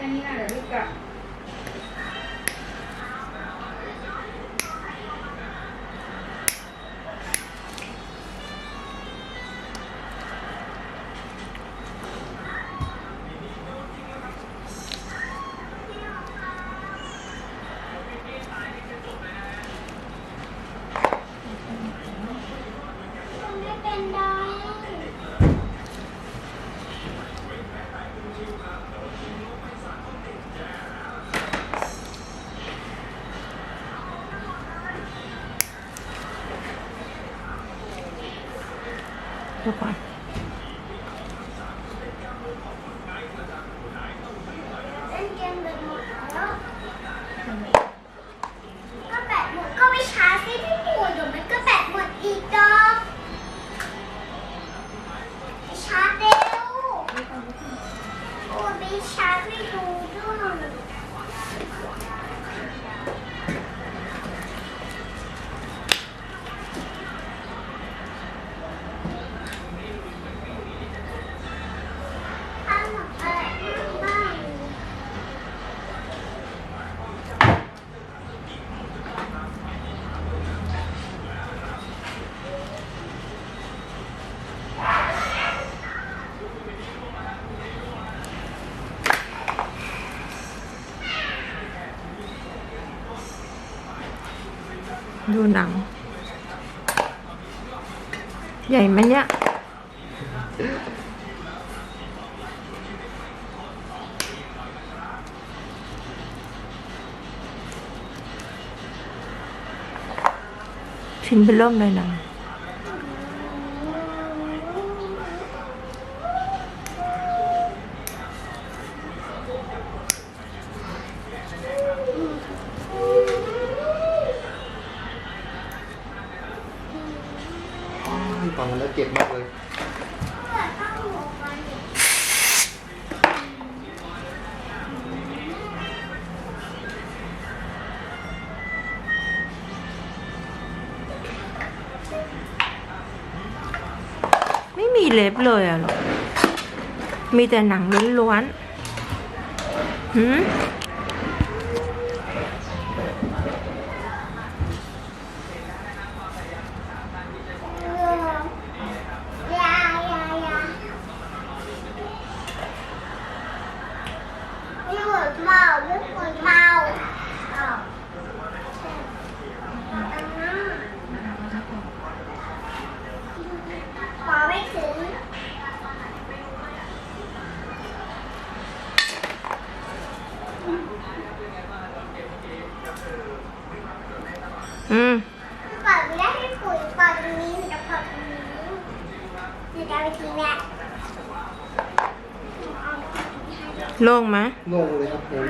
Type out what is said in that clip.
ค่นี้นะเดี๋ยวรีบกลับ ไม่เป็นไร เดี๋ยวก่อนก็แบตหมดก็ไปชาสิพี่ปูเดี๋ยวมันก็แบตหมดอีกดอกไปชาร์จเร็วโอ้ไปชาร์จไม่ดูด้วยทำอะไรบ้าง ดูหนัง ใหญ่ไหมเนี่ยชิ้นเป็นเริ่มเลยนะ ฟังแล้วเจ็บมากเลยไม่มีเล็บเลยอะหรอมีแต่หนังล้วนๆหืม ยายายาไม่หมดเมา ไม่หมดเมาอ้าวขอไม่ถึงอืมเปิดไม่ได้ให้ปุ๋ยเปิดตรงนี้หนูจะเปิดตรงนี้หนูจะเอาไปทิ้งแหละหนูเอาไปทิ้งให้ โล่งไหมโล่งเลยครับผม